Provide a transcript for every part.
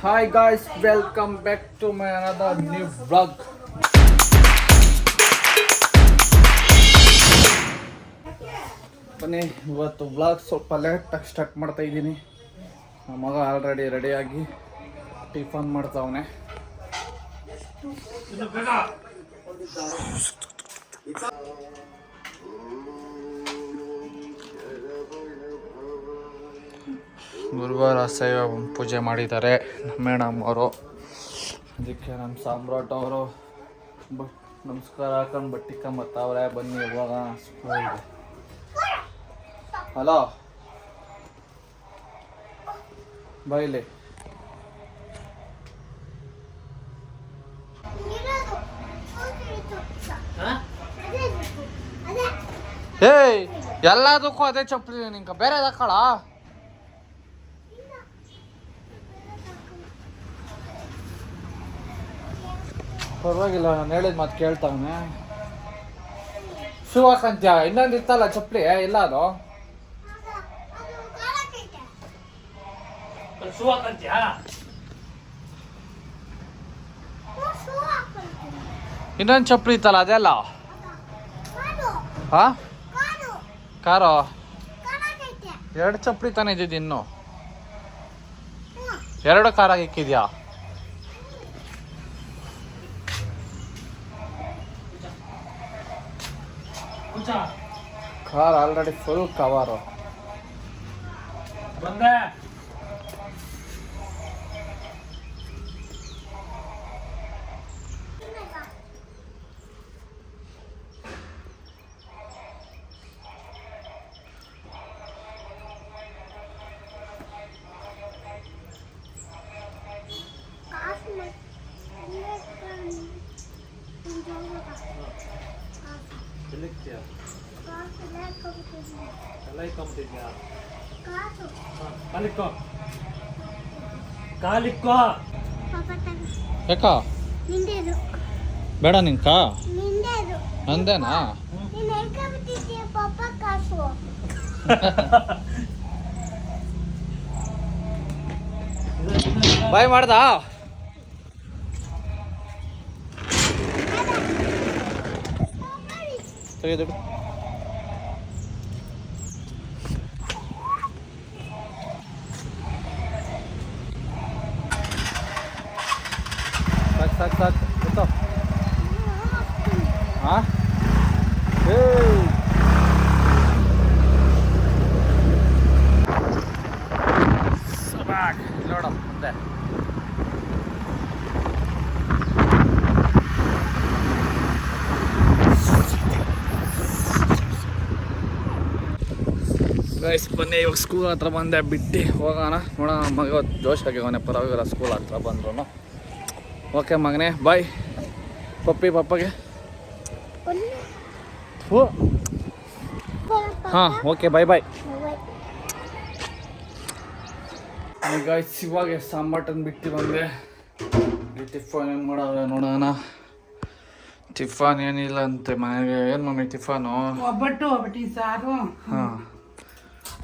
Hi guys, welcome back to my another new vlog. ಬನ್ನಿ ಇವತ್ತು vlog ಸ್ವಲ್ಪ ಲೇಟಾಗಿ ಸ್ಟಾರ್ಟ್ ಮಾಡ್ತಾ ಇದ್ದೀನಿ ನಮ್ಮ ಮಗ ಆಲ್ರೆಡಿ ರೆಡಿಯಾಗಿ ಟಿಫನ್ ಮಾಡ್ತಾವನೆ ಗುರುವಾರ ಅಸಹ್ಯ ಪೂಜೆ ಮಾಡಿದ್ದಾರೆ ಮೇಡಮ್ ಅವರು ಅದಕ್ಕೆ ನಮ್ಮ ಸಾಮ್ರಾಟ್ ಅವರು ಬ ನಮಸ್ಕಾರ ಹಾಕೊಂಡು ಬಟ್ಟೆ ಕಂಬತ್ತವ್ರೆ ಬನ್ನಿ ಇವಾಗ ಹಲೋ ಬೈಲಿ ಏಯ್ ಎಲ್ಲದಕ್ಕೂ ಅದೇ ಚಪ್ಪಲಿ ನಿಂಕ ಬೇರೆ ಹಾಕಳ ಪರವಾಗಿಲ್ಲ ನಾನು ಹೇಳಿದ ಮಾತು ಕೇಳ್ತಾವನೆ. ಶೂ ಹಾಕಂತ್ಯ ಇನ್ನೊಂದು ಇತ್ತಲ್ಲ ಚಪ್ಪಲಿ? ಇಲ್ಲ ಅದು. ಇನ್ನೊಂದು ಚಪ್ಪಲಿ ಇತ್ತಲ್ಲ ಅದೆಲ್ಲ? ಹಾ ಕಾರೋ? ಎರಡು ಚಪ್ಪಲಿ ತಾನೇ ಇದ್ದಿದ್ದು ಇನ್ನು. ಎರಡು ಕಾರಾಗಿ ಇಕ್ಕಿದ್ಯಾ? ಕಾರ್ ಆಲ್ರೆಡಿ ಫುಲ್ ಕವರು ಕಾಲಿಕ್ಕೋ. ಕಾಲಿಕ್ಕೋ. ಯಾಕ? ಬೇಡ ನಿಂಕ. ನಂದೇನಾ? ಬಾಯ್ ಮಾಡ್ದ? ತೆಗೆದು ಸಾಕು ಸಾಕು. ಗೊತ್ತೋ ಹಾಂ ನೋಡ ಮುಂದೆ ಗೈಸ್ ಬನ್ನಿ, ಇವಾಗ ಸ್ಕೂಲ್ ಹತ್ರ ಬಂದೆ, ಬಿಟ್ಟು ಹೋಗೋಣ. ನೋಡೋಣ, ಮಗ ಇವತ್ತು ಜೋಶ್ ಆಗಿವನೆ ಪರವಾಗಿಲ್ಲ ಸ್ಕೂಲ್ ಹತ್ರ ಬಂದ್ರು ಓಕೆ ಮಗನೇ ಬಾಯ್. ಪಪ್ಪಿ ಪಪ್ಪಗೆ. ಹೋ ಹಾಂ ಓಕೆ ಬಾಯ್ ಬಾಯ್. ಈಗ ಇವಾಗ ಸಾಂಬಾಟನ್ ಬಿಟ್ಟು ಬಂದೆ. ಟಿಫನ್ ಏನು ಮಾಡೋದು ನೋಡೋಣ. ಟಿಫನ್ ಏನಿಲ್ಲ ಅಂತೆ ಮನೆಗೆ. ಏನು ಮಮ್ಮಿ ಟಿಫನು ಒಬ್ಬಟ್ಟು ಒಬ್ಬಟ್ಟಿನ ಸಾರು. ಹಾಂ.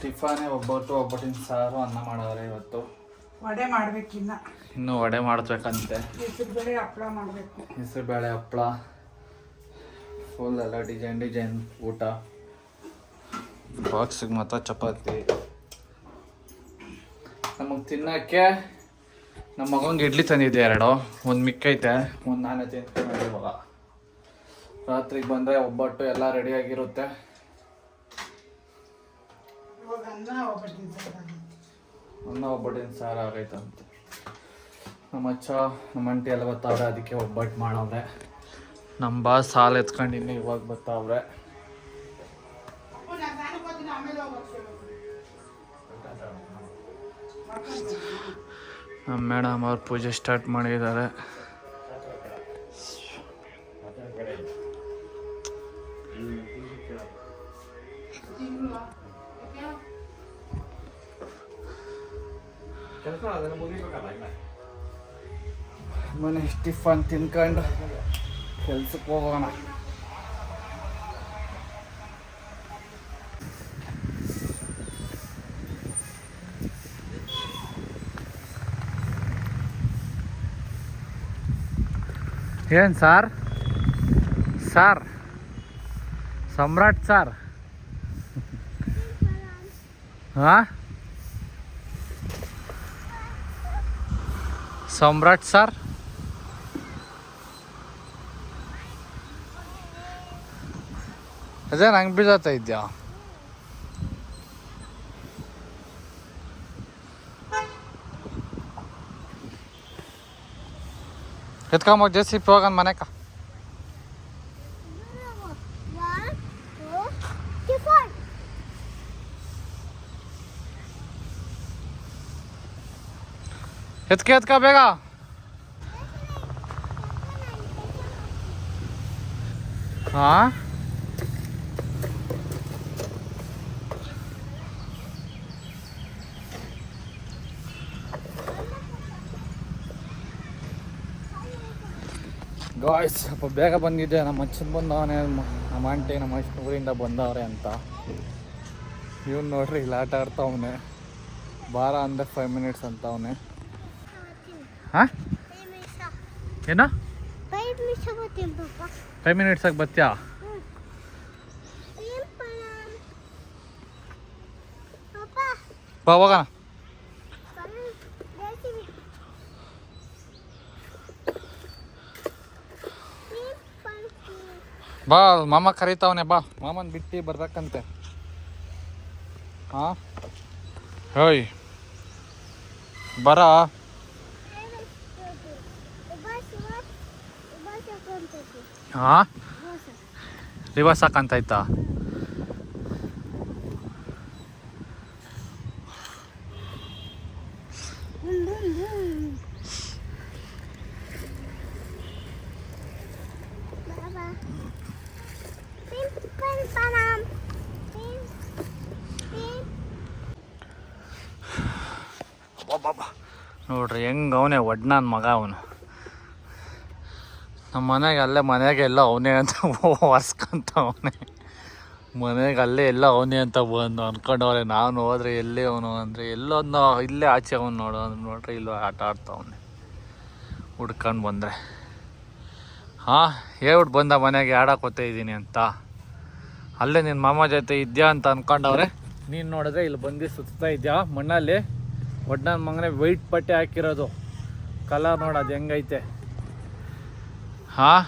ಟಿಫಾನೇ ಒಬ್ಬಟ್ಟು ಒಬ್ಬಟ್ಟಿನ ಸಾರು ಅನ್ನ ಮಾಡವ್ರೆ ಇವತ್ತು. ವಡೆ ಮಾಡ್ಬೇಕಿನ್ನ ಇನ್ನೂ. ವಡೆ ಮಾಡ್ಬೇಕಂತೆ. ಹೆಸರು ಬೇಳೆ ಹಪ್ಪಳ ಮಾಡಬೇಕು. ಹೆಸರುಬೇಳೆ ಹಪ್ಪಳ ಫುಲ್ ಎಲ್ಲ ಡಿಸೈನ್ ಡಿಸೈನ್ ಊಟ. ಬಾಕ್ಸಿಗೆ ಮಾತ್ರ ಚಪಾತಿ. ನಮಗೆ ತಿನ್ನೋಕ್ಕೆ ನಮ್ಮ ಮಗಂಗೆ ಇಡ್ಲಿ ತಂದಿದ್ದೆ ಎರಡು. ಒಂದು ಮಿಕ್ಕೈತೆ ಒಂದು ನಾನೇ ತಿಂತೀನಿ ಇವಾಗ. ರಾತ್ರಿಗೆ ಬಂದರೆ ಒಬ್ಬಟ್ಟು ಎಲ್ಲ ರೆಡಿಯಾಗಿರುತ್ತೆ ಇವಾಗ ಅನ್ನ ಆಗೈತೆ. ಅನ್ನ ಒಬ್ಬಟ್ಟಿನ ಸಾರು ಆಗೈತಂತೆ ನಮ್ಮ ಅಚ್ಚ ನಮ್ಮ ಅಂಟಿ ಎಲ್ಲ ಬರ್ತಾವ್ರೆ, ಅದಕ್ಕೆ ಒಬ್ಬಟ್ಟು ಮಾಡವ್ರೆ. ನಮ್ಮ ಬಾಸ್ ಸಾಲ ಎತ್ಕೊಂಡಿನಿ ಇವಾಗ ಬರ್ತಾವ್ರೆ. ನಮ್ಮ ಮೇಡಮ್ ಅವ್ರು ಪೂಜೆ ಸ್ಟಾರ್ಟ್ ಮಾಡಿದ್ದಾರೆ. ಮನೆ ಟಿಫನ್ ತಿನ್ಕೊಂಡು ಕೆಲ್ಸಕ್ಕೆ ಹೋಗೋಣ. ಏನು ಸಾರ್? ಸಾರ್? ಸಮ್ರಾಟ್ ಸಾರ್? ಹಾಂ? ಸಮ್ರಾಟ್ ಸರ್ ಅದೇ ನಂಗೆ ಬೀಳತ್ತ ಇದೆಯಾ? ಎತ್ಕೊಂಬೋಗಿ ಜೆ ಸಿ ಪಿ ಹೋಗೋಣ ಮನೆಕ. ಎತ್ಕೆ, ಎತ್ಕ ಬೇಗ. ಹಾ ಗಾಯ್ಸ್ ಸ್ವಲ್ಪ ಬೇಗ ಬಂದಿದ್ದೆ. ನಮ್ಮ ಅಚ್ಚನ್ ಬಂದವನೇ, ನಮ್ಮ ಆಂಟಿ, ನಮ್ಮ ಅಷ್ಟು ಊರಿಂದ ಬಂದವ್ರೆ ಅಂತ. ಇವ್ನು ನೋಡ್ರಿ, ಇಲ್ಲಿ ಆಟ ಆಡ್ತಾವನೆ ಬಾರ ಅಂದ್ರೆ ಫೈವ್ ಮಿನಿಟ್ಸ್ ಅಂತವನೆ ಹಾಂ. ಏನೋ. ಫೈವ್ ಮಿನಿಟ್ಸಾಗಿ ಬರ್ತೀಯಾ? ಬಾ ಹೋಗೋಣ? ಬಾ ಮಾಮ ಕರೀತಾವನೆ ಬಾ. ಮಾಮನ್ ಬಿಟ್ಟು ಬರ್ಬೇಕಂತೆ. ಹಾಂ ಹೋಯ್. ಬರ ಬಸ್, ಬಸ್, ಬಸ್ ಹಾಕೊಂತೈತಿ. ಹಾಂ. ರಿವರ್ಸ್. Pin, pin. ನೋಡ್ರಿ ಹೆಂಗೆ ಅವನೇ ಒಡ್ ಮಗ ಅವನು ನಮ್ಮ ಮನೆಗೆ ಅಲ್ಲೇ ಮನೆಗೆ ಎಲ್ಲ ಅವನೇ ಅಂತ ಒರ್ಸ್ಕೊಂತ ಅವನೇ ಮನೆಗೆ ಅಲ್ಲೇ ಎಲ್ಲ ಅವನೇ ಅಂತ ಬಂದು ಅಂದ್ಕೊಂಡವ್ರೆ ನಾನು ಹೋದ್ರೆ ಎಲ್ಲಿ ಅವನು ಅಂದರೆ ಎಲ್ಲೊಂದು ಇಲ್ಲೇ ಆಚೆ ಅವನು ನೋಡು ಅಂದ್ರೆ ನೋಡ್ರಿ ಇಲ್ಲೋ ಆಟ ಆಡ್ತಾವನೆ. ಹುಡ್ಕೊಂಡು ಬಂದರೆ. ಹಾಂ ಹೇಳ್ಬಿಟ್ಟು ಬಂದ ಮನೆಗೆ ಆಡಕ್ಕೆ ಇದ್ದೀನಿ ಅಂತ. ಅಲ್ಲೇ ನಿನ್ನ ಮಾಮ ಜೊತೆ ಇದೆಯಾ ಅಂತ ಅಂದ್ಕೊಂಡವ್ರೆ ನೀನು ನೋಡಿದ್ರೆ ಇಲ್ಲಿ ಬಂದು ಸುತ್ತಾ ಇದ್ಯಾ? ಮಣ್ಣಲ್ಲಿ ಒಡ್ಡನ ಮಗನೇ ವೈಟ್ ಪಟ್ಟೆ ಹಾಕಿರೋದು. ಕಲರ್ ನೋಡೋದು ಹೆಂಗೈತೆ? ಹಾಂ.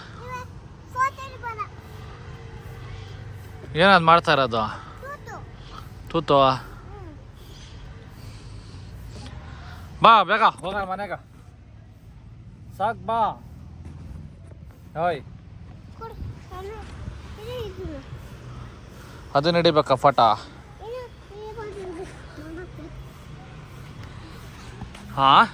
ಏನದು ಮಾಡ್ತಾ ಇರೋದು ತೂತು. ಬಾ, ಬೇಗ ಹೋಗ ಮನೆಗ ಸಾಕು, ಬಾ ಓಯ್. ಅದು ನಡಿಬೇಕಾ ಫಟ. ಹಾಂ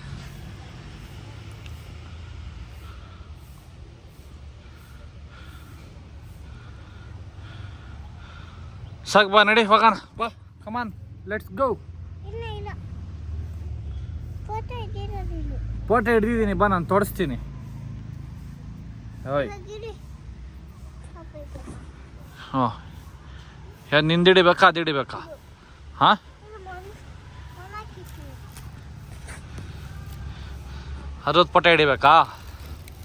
ಸಾಕು ಬಾ ನಡಿ ಹೋಗೋಣ. ಬಾ come on let's go photo ಹಿಡ್ದಿದ್ದೀನಿ ಬಾ ನಾನು ತೋರಿಸ್ತೀನಿ. ಓಯ್. ಹಾಂ ಏನು ನಿಂದು ಹಿಡಿಬೇಕಾ ಅದು ಹಿಡಿಬೇಕಾ? ಹಾಂ? ಅದ್ರದ್ದು ಫೋಟೋ ಹಿಡಿಬೇಕಾ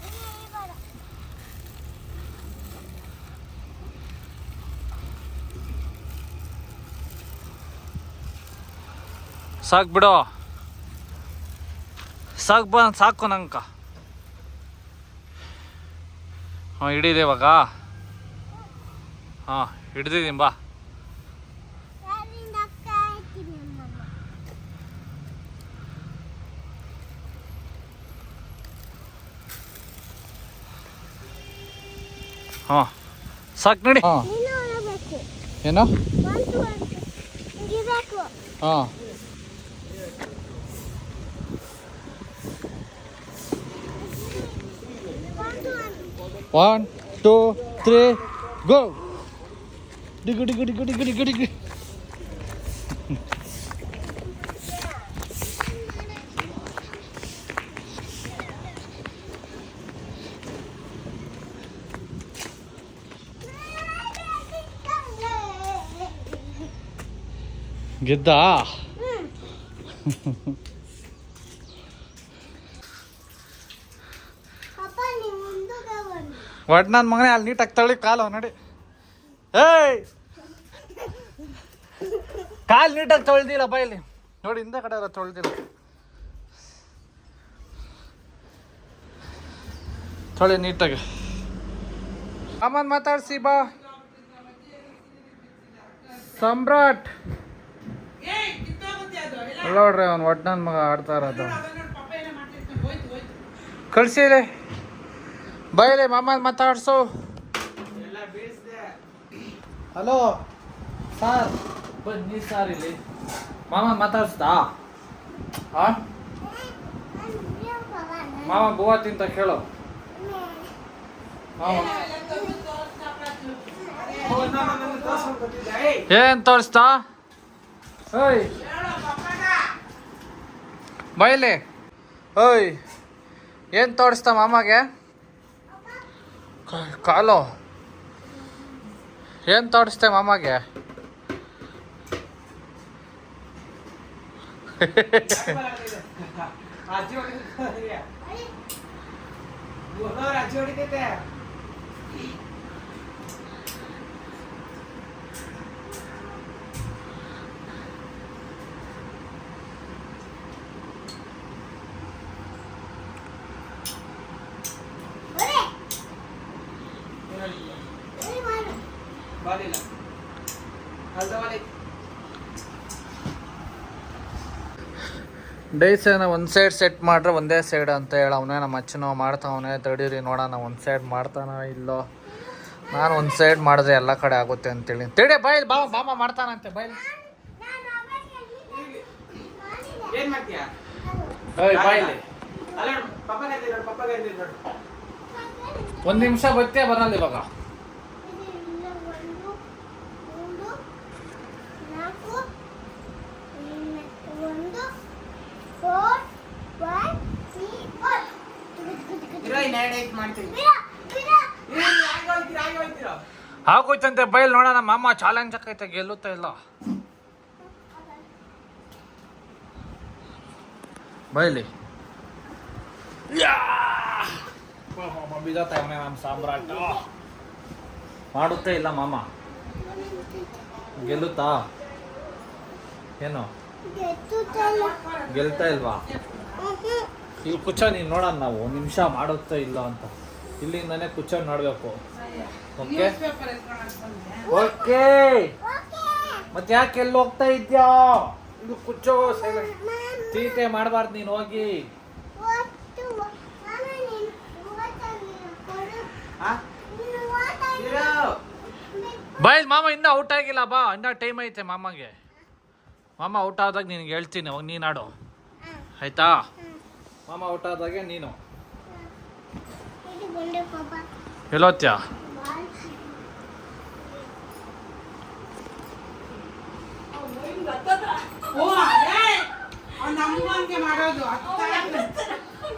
ಇಲ್ಲ, ಈ ಬೇಡ. ಸಾಕು ಬಿಡು. ಸಾಕು ಬ ಸಾಕು ನಂಕ ಹಾಂ ಹಿಡಿದೆ ಇವಾಗ. ಹಾಂ ಹಿಡ್ದಿದ್ದೀನಿ ಬಾ. ಹಾಂ ಸಾಕು ನೋಡಿ. ಹಾಂ. ನೀನು ಹೊರಬೇಕು ಏನು? ಹಾಂ ಒಂದು ಒಂದು ಒನ್ ಟೂ ತ್ರೀ ಗೋ ಡಿಗು ಡಿಗು ಡಿಗು ಡಿಗು ಡಿಗು ಡಿಗು ಗೆದ್ದ ಅಪ್ಪ ನೀವು ಮುಂದೆ ಒಟ್ ನನ್ನ ಮಗನೇ, ಅಲ್ಲಿ ನೀಟಾಗಿ ತಳ್ಳಿ ಕಾಲು ನೋಡಿ. ಏಯ್! ಕಾಲು ನೀಟಾಗಿ ತೊಳ್ದಿಲ್ಲ ಬೈಲಿ ನೋಡಿ, ಹಿಂದೆ ಕಡೆ ಎಲ್ಲ ತೊಳ್ದಿಲ್ಲ. ತೊಳಿ ನೀಟಾಗಿ. ಅಮ್ಮನ್ ಮಾತಾಡ್ಸಿ ಬಾ. ಸಮ್ರಾಟ್. ನೋಡ್ರಿ, ಅವ್ನು ಒಟ್ಟು ನನ್ನ ಮಗ ಆಡ್ತಾರ ಇರೋದು. ಅದನ್ನ ನೋಡಿ ಪಪ್ಪ ಏನೋ ಮಾಡ್ತಿರ್ತಾನೆ ಹೋಯ್ತು ಹೋಯ್ತು ಕಳ್ಸಿಲೆ ಬೈಲೆ ಮಾಮ ಮಾತಾಡ್ಸು. ಹಲೋ ಸರ್ ಬನ್ನಿ ಸರ್ ಇಲ್ಲಿ. ಮಾಮ ಮಾತಾಡ್ಸ್ತಾ? ಹಾ ಮಾಮ ಗೋವಾ ತಿಂತ ಕೇಳು. ಮಾಮ. ಏನ್ ತೋರಿಸ್ತಾ? ಓಯ್ ಬೈಲಿ. ಓಯ್ ಏನ್ ತೋರಿಸ್ತಾ ಮಾಮಗೆ? ಕಾಲು ಏನ್ ತೋರಿಸ್ತೆ ಮಾಮಗೆ? ಹೊಡಿತೈತೆ ಏನ ಒಂದ್ ಒಂದು ಸೈಡ್ ಸೆಟ್ ಮಾಡ್ರೆ ಒಂದೇ ಸೈಡ್ ಅಂತ ಹೇಳ ಅವನೇ ನಮ್ಮ ಅಚ್ಚನೋ ಮಾಡ್ತಾವನೆ. ತಡೀರಿ ನೋಡೋಣ ಒಂದು ಸೈಡ್ ಮಾಡ್ತಾನ ಇಲ್ಲೋ? ನಾನು ಒಂದು ಸೈಡ್ ಮಾಡಿದ್ರೆ ಎಲ್ಲ ಕಡೆ ಆಗುತ್ತೆ ಅಂತೇಳಿ. ತಿಳಿ ಬಾಯ್ ಬಾ ಬಾಮ ಮಾಡ್ತಾನಂತೆ ಬೈಲ್. ಒಂದು ನಿಮಿಷ ಬತ್ತೇ ಬರಲ್ಲ ಇವಾಗ? ಫೋರ್ ಒನ್ ಆಗೋಯ್ತಂತೆ ಬೈಲ್ ನೋಡೋಣ, ಮಾಮ ಚಾಲೆಂಜ್ ಆಕೈತೆ ಗೆಲ್ಲುತ್ತಾ ಇಲ್ಲ? ಬೈಲಿ. ಸಾಮ್ರಾಟ. ಮಾಡುತ್ತೆ ಇಲ್ಲ ಮಾಮ. ಗೆಲ್ಲುತ್ತಾ? ಏನು? ಗೆಲ್ತಾ ಇಲ್ವಾ? ಇಲ್ಲಿ ಕುಚ್ಚ ನೀನು ನೋಡೋಣ ನಾವು ನಿಮಿಷ ಮಾಡುತ್ತಾ ಇಲ್ಲ ಅಂತ. ಇಲ್ಲಿಂದಾನೆ ಕುಚ್ಚ ನೋಡಬೇಕು. ಓಕೆ? ಓಕೆ! ಮತ್ತೆ ಯಾಕೆ ಎಲ್ಲಿ ಹೋಗ್ತಾ ಇದ್ಯಾ? ಇದು ಕುಚ್ಚೋ ಚೀಟೆ ಮಾಡಬಾರ್ದು ನೀನು ಹೋಗಿ. ಬಾಯ್ ಮಾಮ, ಇನ್ನೂ ಔಟ್ ಆಗಿಲ್ಲ, ಬಾ. ಇನ್ನೂ ಟೈಮ್ ಐತೆ ಮಾಮಗೆ. ಮಾಮ ಔಟ್ ಆದಾಗ ನಿನಗೆ ಹೇಳ್ತೀನಿ, ಅವಾಗ ನೀನು ಆಡು. ಆಯ್ತಾ? ಮಾಮ ಔಟ್ ಆದಾಗೆ ನೀನು. ಹೇಳೋತ್ಯ?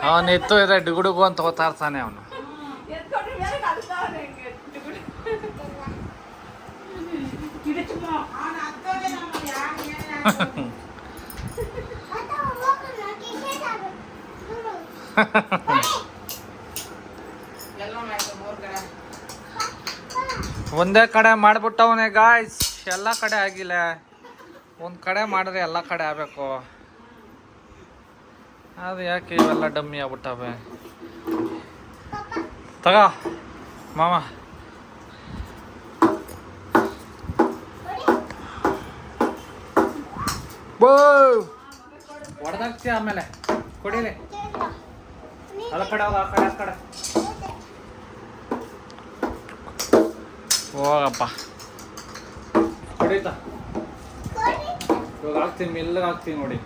ಅವನಿತ್ತು ಇದೆ ಡುಗುಡುಗು ಅಂತ ಗೊತ್ತಾರ್ತಾನೆ ಅವ್ನು ಹತ್ತೋದೇ ನಮ್ಮ ಯಾರು ಏನೇನು ಮತ್ತೆ ಹೋಗೋಣ ಟಿಕೆಟ್ ಆಗ ನೋಡು ಎಲ್ಲ ಮಾಡ್ತಾರೆ ಮೂರು ಕಡೆ ಒಂದೇ ಕಡೆ ಮಾಡ್ಬಿಟ್ಟವನೇ ಗಾಯ್ಸ್ ಎಲ್ಲ ಕಡೆ ಆಗಿಲ್ಲ. ಒಂದು ಕಡೆ ಮಾಡಿದ್ರೆ ಎಲ್ಲ ಕಡೆ ಆಗಬೇಕು. ಅದು ಯಾಕೆ ಇವೆಲ್ಲ ಡಮ್ಮಿ ಆಗ್ಬಿಟ್ಟವೆ? ತಗ, ಮಾಮ. ಬೋ ಹೊಡೆದಾಗ್ತೀಯ ಆಮೇಲೆ. ಕೊಡಿಲಿ ಅಲ್ಲ ಕಡೆ ಹೋಗ ಆ ಕಡೆ ಆ ಕಡೆ. ಹೋಗಪ್ಪ ಹೊಡಿತಾ ಇವಾಗ ಹಾಕ್ತೀನಿ ಮೆಲ್ಲಗೆ ಹಾಕ್ತೀನಿ ನೋಡಿ.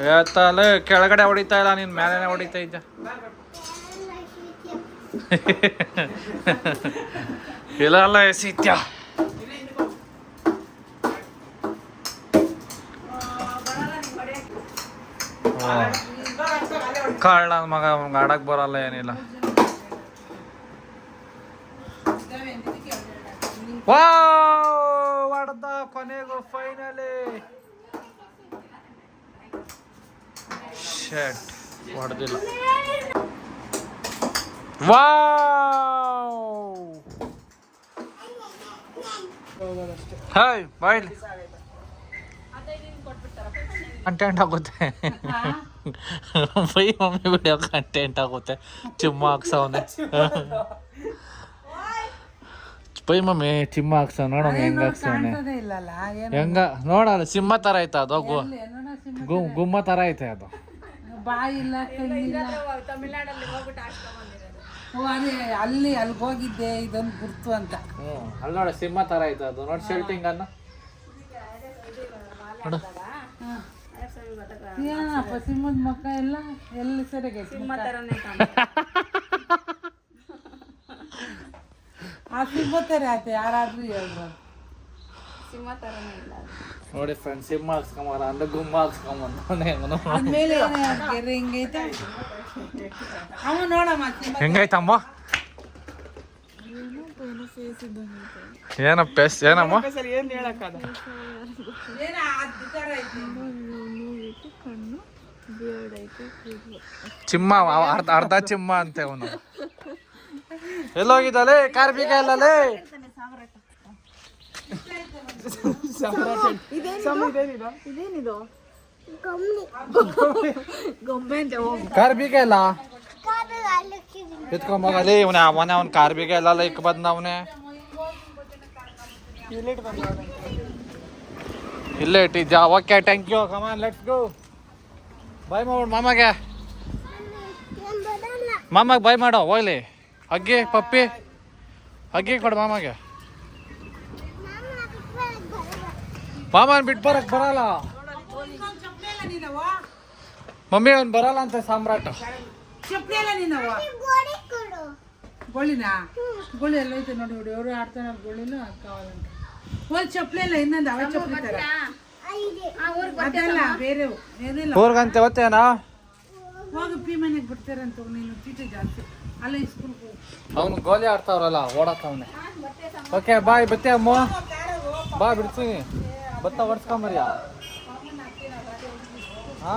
ಹೇಳ್ತಲ್ಲ ಕೆಳಗಡೆ ಹೊಡಿತಾ ಇಲ್ಲ ನೀನು ಮೇಲೆನೆ ಹೊಡಿತಾ ಇದ್ದ ಇಲ್ಲ ಅಲ್ಲ ಎಸಿತ್ಯ? ನನ್ನ ಮಗ ಅವ್ನಿಗೆ ಆಡಕ್ ಬರಲ್ಲ ಏನಿಲ್ಲ. ವಾ ಹೊಡ್ದ ಕೊನೆಗೂ ಫೈನಲಿ ಶರ್ಟ್ ಹೊಡೆದಿಲ್ಲ. ವಾ ಹಾಯ್ ಬಾಯ್ಲಿ. ಕಂಟೆಂಟ್ ಆಗುತ್ತೆ. ಬೈ ಮಮ್ಮಿ ವಿಡಿಯೋ ಕಂಟೆಂಟ್ ಆಗುತ್ತೆ. ಚಿಮ್ಮ ಹಾಕ್ಸವನೆ. ಬೈ ಮಮ್ಮಿ ಚಿಮ್ಮ ಹಾಕ್ಸವ್ ನೋಡ ಹೆಂಗ ಹಾಕ್ಸವನೆ. ಹೆಂಗ? ನೋಡಲ್ಲ ಸಿಂಹ ತರ ಐತ ಅದು ಗು ಗುಮ್ಮ ತರ ಐತೆ ಅದು. ಬಾಯಿ ಇಲ್ಲ ಕಣ್ಣಿಲ್ಲ ಓ ಅದೇ ಅಲ್ಲಿ ಅಲ್ಲಿಗೆ ಹೋಗಿದ್ದೆ ಇದೊಂದು ಗುರ್ತು ಅಂತ. ಹ್ಮ್ ಅಲ್ಲಿ ನೋಡ ಸಿಂಹ ತರ ಐತೆ ಅದು. ನೋಡಿ ಶರ್ಟಿಂಗ್ ಅನ್ನ ನೋಡು. ಏನಪ್ಪ ಸಿಂಹದ ಮಕ್ಕ ಎಲ್ಲ ಎಲ್ಲಿ ಸರಿಯಾಗಿ ಆ ಸಿಂಹ ಥರ ಆಯ್ತು ಯಾರಾದ್ರೂ ಹೇಳ್ಬೋದು. ನೋಡಿ ಫ್ರೆಂಡ್ಸ್ ಸಿಂಹ ಹಾಕ್ಸ್ಕೊಂಬಾರ ಅಂದ್ರೆ ಗುಮ್ಮ ಹಾಕ್ಸ್ಕೊಂಬಂದವನೇ ಅವನು ಆದ್ಮೇಲೆ ಗೆರೆ ಹಿಂಗೈತೆ ಅವ ನೋಡಮ್ಮ ಸಿಂಹ ಹೆಂಗೈತಮ್ಮ ಏನ ಪೆಸ್ ಏನಮ್ಮ ಏನ ಅದ್ ಥರ ಐತಿ ಚಿಮ್ಮ ಅವ ಅರ್ಧ ಅರ್ಧ ಚಿಮ್ಮ ಅಂತೆ ಅವನು ಎಲ್ಲೋಗಿದ್ದಲೇ ಕಾರ್ಮಿಕ ಎಲ್ಲಲೇ ಕಾರ್ಮಿಕ ಇಲ್ಲ ಕಾದು ಅಲ್ಲಿಕ್ಕಿದ್ದೀನಿ ಎತ್ಕೊಂಬೋಗಲಿ ಇವನ ಅವನೇ ಅವ್ನ ಕಾರ್ಮಿಕ ಎಲ್ಲ ಇಕ್ ಬಂದ ಅವನೇ ಇಲ್ಲೇ ಇಟ್ಟಿದ್ಯಾ okay thank you come on let's go bye ಮಾಡು ಮಾಮಗೆ. ಮಾಮಾಗೆ ಬಾಯ್ ಮಾಡೋ ಹೋಗ್ಲಿ. ಅಗ್ಗಿ ಪಪ್ಪಿ. ಅಗ್ಗಿ ಕೊಡು ಮಾಮಗೆ. ಮಾಮನ ಬಿಟ್ಟು ಬರಕ್ ಬರಲ್ಲ. ಮಮ್ಮಿ ಅವ್ನು ಬರಲ್ಲ ಅಂತ ಸಾಮ್ರಾಟ. ಚಪ್ಪಲಿ ಗೋಳಿನಾ? ಗೋಳಿ ಎಲ್ಲ ಐತೆ ನೋಡಿ ನೋಡಿ ಅವರು ಆಡ್ತಾನೆ ಗೋಳಿನ ಕಾವಾಲಂತ ಒಂದು ಚಪ್ಪಲಿ ಇಲ್ಲ ಇನ್ನೊಂದು ಅವ ಚಪ್ಪಲಿ ತರ. ಇದೆ ಅದಲ್ಲ ಬೇರೆ ಏನಿಲ್ಲ ಊರ್ಗಂತೆ ಹೊತ್ತೇನಾ ಹೋಗಿ ಪಿ ಮನೆಗೆ ಬಿಡ್ತಾರಂತ ನೀನು ಚೀಟಿ ಜಾಸ್ತಿ. ಅಲ್ಲ ಸ್ಕೂಲ್ಗೆ ಅವನು ಗೋಲಿ ಆಡ್ತಾವ್ರಲ್ಲ ಓಡತ್ತವನೆ ಓಕೆ ಬಾಯ್ ಬತ್ತೆ ಅಮ್ಮ? ಬಾ ಬಿಡ್ತೀನಿ. ಬತ್ತ ಹೊಡ್ಸ್ಕೊಂಬರಿಯ ಹಾ?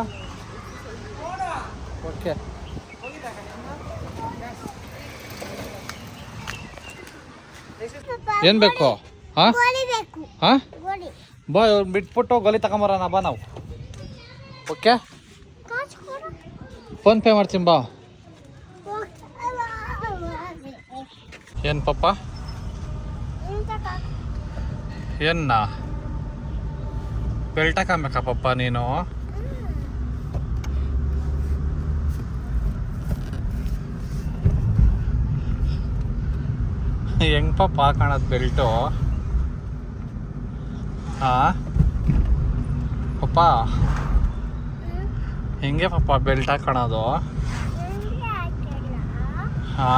ಓಕೆ ಏನ್ ಬೇಕು? ಹಾ? ಹಾಂ? ಬಾ ಇವ್ರು ಬಿಟ್ಬಿಟ್ಟು ಗೋಲಿ ತಗೊಂಬರೋಣ ಬಾ ನಾವು. ಓಕೆ? ಫೋನ್ಪೇ ಕೊಡು. ಫೋನ್ ಪೇ ಮಾಡ್ತೀನಿ ಬಾ. ಏನು ಪಪ್ಪ ಏನ್ನ? ಬೆಲ್ಟ್ ಹಾಕಬೇಕಾ ಪಪ್ಪ ನೀನು? ಹೆಂಗ್ ಪಪ್ಪ ಕಾಣದ್ ಬೆಲ್ಟು? ಹಾ ಪಪ್ಪ? ಹೆಂಗೆ ಪಪ್ಪ ಬೆಲ್ಟ್ ಹಾಕೋಣದು. ಹಾ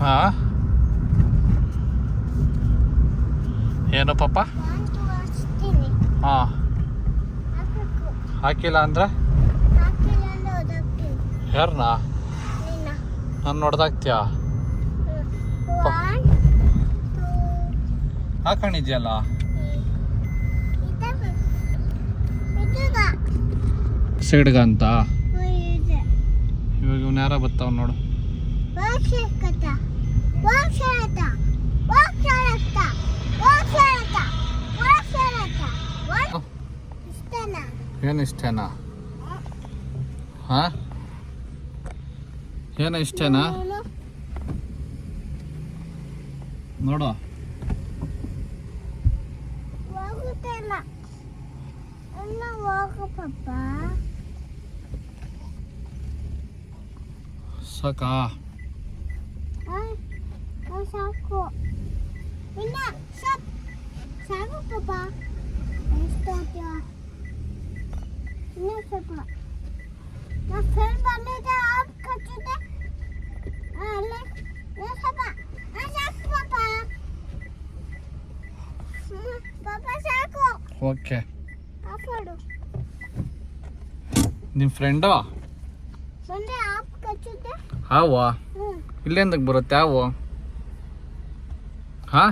ಹಾ ಏನು ಪಪ್ಪ? ಹಾ ಹಾಕಿಲ್ಲ ಅಂದ್ರೆ? ಯಾರನ್ನ ನಾನು ನೋಡ್ದಾಗ್ತೀಯಾ ಹಾಕೊಂಡಿದ್ಯಲ್ಲ ಸಿಡ್ಗ ಅಂತ? ಇವಾಗ ಇವ್ನು ಯಾರ ಬರ್ತಾವ ನೋಡು. ಏನು ಇಷ್ಟೇನಾ? ಹಾ? ಏನು ಇಷ್ಟೇನಾ ನೀನು ನೋಡು ಹೋಗುತ್ತಿಲ್ಲ ಇನ್ನು ಹೋಗು ಪಪ್ಪ ಸಾಕಾ ಆ, ಆ, ಸಾಕು ಇನ್ನ ಸಾಕು ಸಾಕು ಪಪ್ಪ ಎಷ್ಟು ಹಾಕ್ತೀಯ? ಇನ್ನು ಸ್ವಲ್ಪ ನಾ ಫ್ರೆಂಡ್ ಬಂದಿದ್ದೆ ಆಫ್ ಕಚ್ಚಿದ್ದೆ ಓಕೆ ನಿಮ್ಮ ಫ್ರೆಂಡು ಹಾವು ಇಲ್ಲೆಂದಕ್ಕೆ ಬರುತ್ತೆ ಹಾವು ಹಾ?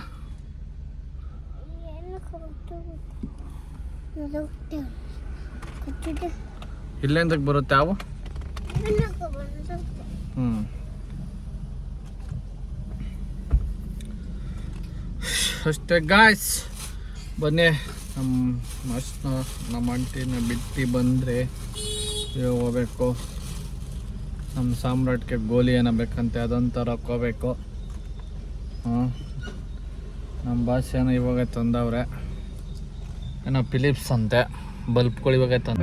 ಇಲ್ಲೆಂದಕ್ಕೆ ಬರುತ್ತೆ ಹಾವು? ಹ್ಞೂ ಅಷ್ಟೇ ಗಾಯ್ಸ್ ಬನ್ನಿ ನಮ್ಮ ಅಷ್ಟ ನಮ್ಮ ಅಂಟಿನ ಬಿಟ್ಟು ಬಂದರೆ ಹೋಗ್ಬೇಕು. ನಮ್ಮ ಸಾಮ್ರಾಟ್ಗೆ ಗೋಲಿ ಏನೋ ಬೇಕಂತೆ ಅದೊಂಥರ ಹೋಗ್ಬೇಕು ಹಾಂ. ನಮ್ಮ ಭಾಷೆ ಏನೋ ಇವಾಗ ತಂದವ್ರೆ. ಏನೋ ಫಿಲಿಪ್ಸ್ ಅಂತೆ ಬಲ್ಬ್ಗಳು ಇವಾಗ ತಂದ